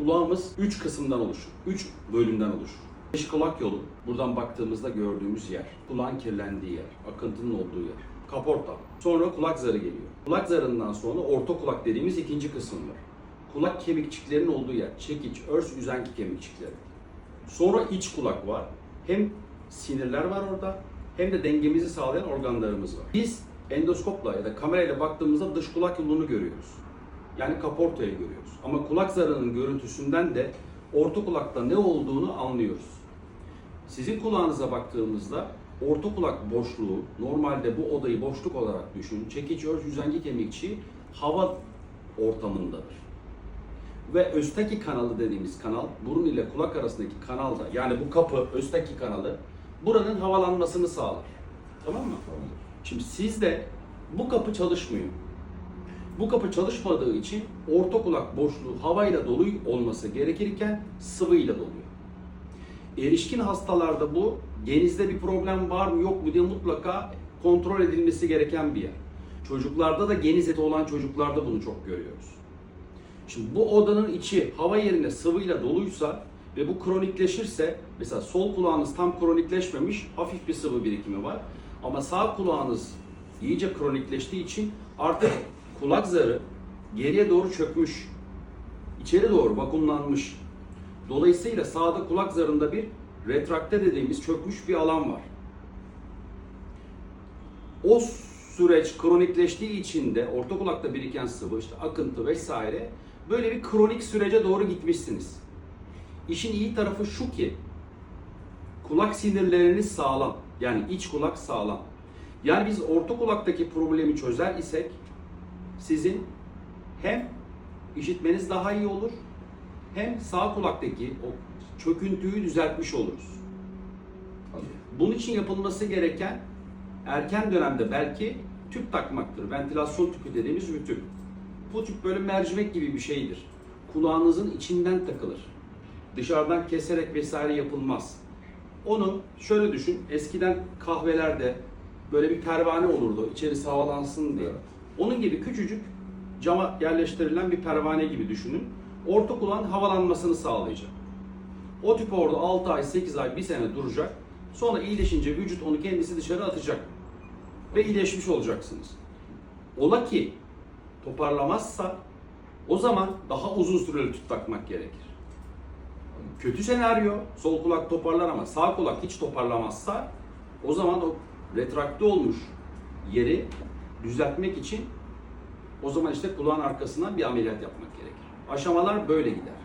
Kulağımız 3 kısımdan oluşur. 3 bölümden oluşur. Dış kulak yolu, buradan baktığımızda gördüğümüz yer. Kulağın kirlendiği yer, akıntının olduğu yer. Kaporta. Sonra kulak zarı geliyor. Kulak zarından sonra orta kulak dediğimiz ikinci kısım var. Kulak kemikçiklerinin olduğu yer. Çekiç, örs, üzenki kemikçikleri. Sonra iç kulak var. Hem sinirler var orada hem de dengemizi sağlayan organlarımız var. Biz endoskopla ya da kamerayla baktığımızda dış kulak yolunu görüyoruz. Yani kaportayı görüyoruz. Ama kulak zarının görüntüsünden de orta kulakta ne olduğunu anlıyoruz. Sizin kulağınıza baktığımızda orta kulak boşluğu, normalde bu odayı boşluk olarak düşün. Çekiç, örs, üzengi kemikçi hava ortamındadır. Ve östaki kanalı dediğimiz kanal, burun ile kulak arasındaki kanalda, yani bu kapı, östaki kanalı, buranın havalanmasını sağlar. Tamam mı? Şimdi sizde bu kapı çalışmıyor. Bu kapı çalışmadığı için orta kulak boşluğu havayla dolu olması gerekirken sıvıyla doluyor. Erişkin hastalarda bu genizde bir problem var mı yok mu diye mutlaka kontrol edilmesi gereken bir yer. Çocuklarda da geniz eti olan çocuklarda bunu çok görüyoruz. Şimdi bu odanın içi hava yerine sıvıyla doluysa ve bu kronikleşirse mesela sol kulağınız tam kronikleşmemiş hafif bir sıvı birikimi var. Ama sağ kulağınız iyice kronikleştiği için artık kulak zarı geriye doğru çökmüş. içeri doğru vakumlanmış. Dolayısıyla sağda kulak zarında bir retrakte dediğimiz çökmüş bir alan var. O süreç kronikleştiği için de orta kulakta biriken sıvı, işte akıntı vesaire böyle bir kronik sürece doğru gitmişsiniz. İşin iyi tarafı şu ki kulak sinirleriniz sağlam. Yani iç kulak sağlam. Yani biz orta kulaktaki problemi çözer isek sizin hem işitmeniz daha iyi olur hem sağ kulaktaki o çöküntüyü düzeltmiş oluruz. Bunun için yapılması gereken erken dönemde belki tüp takmaktır. Ventilasyon tüpü dediğimiz bir tüp. Bu tüp böyle mercimek gibi bir şeydir. Kulağınızın içinden takılır. Dışarıdan keserek vesaire yapılmaz. Onu şöyle düşün. Eskiden kahvelerde böyle bir pervane olurdu. İçerisi havalansın diye. Onun gibi küçücük cama yerleştirilen bir pervane gibi düşünün. Orta kulağın havalanmasını sağlayacak. O tüp orada 6 ay, 8 ay, 1 sene duracak. Sonra iyileşince vücut onu kendisi dışarı atacak. Ve iyileşmiş olacaksınız. Ola ki toparlamazsa o zaman daha uzun süreli tüp takmak gerekir. Kötü senaryo sol kulak toparlar ama sağ kulak hiç toparlamazsa o zaman o retrakte olmuş yeri düzeltmek için o zaman işte kulağın arkasından bir ameliyat yapmak gerekir. Aşamalar böyle gider.